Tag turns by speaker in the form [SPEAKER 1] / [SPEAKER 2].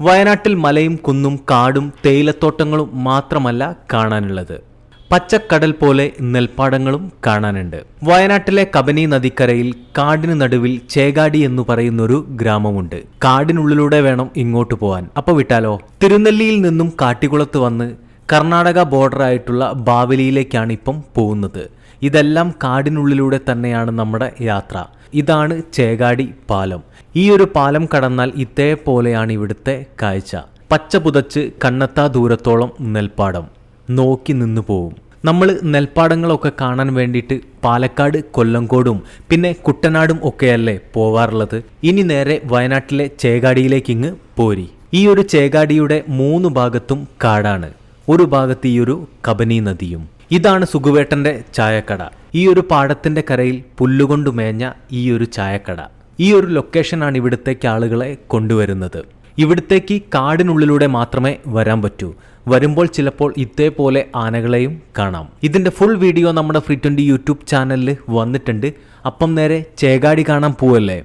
[SPEAKER 1] വയനാട്ടിൽ മലയും കുന്നും കാടും തേയിലത്തോട്ടങ്ങളും മാത്രമല്ല കാണാനുള്ളത്. പച്ചക്കടൽ പോലെ നെൽപ്പാടങ്ങളും കാണാനുണ്ട്. വയനാട്ടിലെ കബനി നദിക്കരയിൽ കാടിന് നടുവിൽ ചേകാടി എന്ന് പറയുന്നൊരു ഗ്രാമമുണ്ട്. കാടിനുള്ളിലൂടെ വേണം ഇങ്ങോട്ട് പോവാൻ. അപ്പൊ വിട്ടാലോ? തിരുനെല്ലിയിൽ നിന്നും കാട്ടിക്കുളത്ത് വന്ന് കർണാടക ബോർഡറായിട്ടുള്ള ബാവലിയിലേക്കാണ് ഇപ്പം പോകുന്നത്. ഇതെല്ലാം കാടിനുള്ളിലൂടെ തന്നെയാണ് നമ്മുടെ യാത്ര. ഇതാണ് ചേകാടി പാലം. ഈ ഒരു പാലം കടന്നാൽ ഇതേപോലെയാണ് ഇവിടുത്തെ കാഴ്ച. പച്ച പുതച്ച് കണ്ണത്താ ദൂരത്തോളം നെൽപ്പാടം. നോക്കി നിന്നു പോവും. നമ്മൾ നെൽപ്പാടങ്ങളൊക്കെ കാണാൻ വേണ്ടിയിട്ട് പാലക്കാട് കൊല്ലങ്കോടും പിന്നെ കുട്ടനാടും ഒക്കെയല്ലേ പോവാറുള്ളത്? ഇനി നേരെ വയനാട്ടിലെ ചേകാടിയിലേക്ക് ഇങ്ങ് പോരി. ഈ ഒരു ചേകാടിയുടെ മൂന്ന് ഭാഗത്തും കാടാണ്. ഒരു ഭാഗത്ത് ഈ ഒരു കബനി നദിയും. ഇതാണ് സുഖുവേട്ടന്റെ ചായക്കട. ഈ ഒരു പാടത്തിന്റെ കരയിൽ പുല്ലുകൊണ്ട് മേഞ്ഞ ഈ ഒരു ചായക്കട. ഈ ഒരു ലൊക്കേഷനാണ് ഇവിടത്തേക്ക് ആളുകളെ കൊണ്ടുവരുന്നത്. ഇവിടത്തേക്ക് കാടിനുള്ളിലൂടെ മാത്രമേ വരാൻ പറ്റൂ. വരുമ്പോൾ ചിലപ്പോൾ ഇതേപോലെ ആനകളെയും കാണാം. ഇതിന്റെ ഫുൾ വീഡിയോ നമ്മുടെ ഫ്രീ ട്വന്റി യൂട്യൂബ് ചാനലിൽ വന്നിട്ടുണ്ട്. അപ്പം നേരെ ചേകാടി കാണാൻ പോവല്ലേ?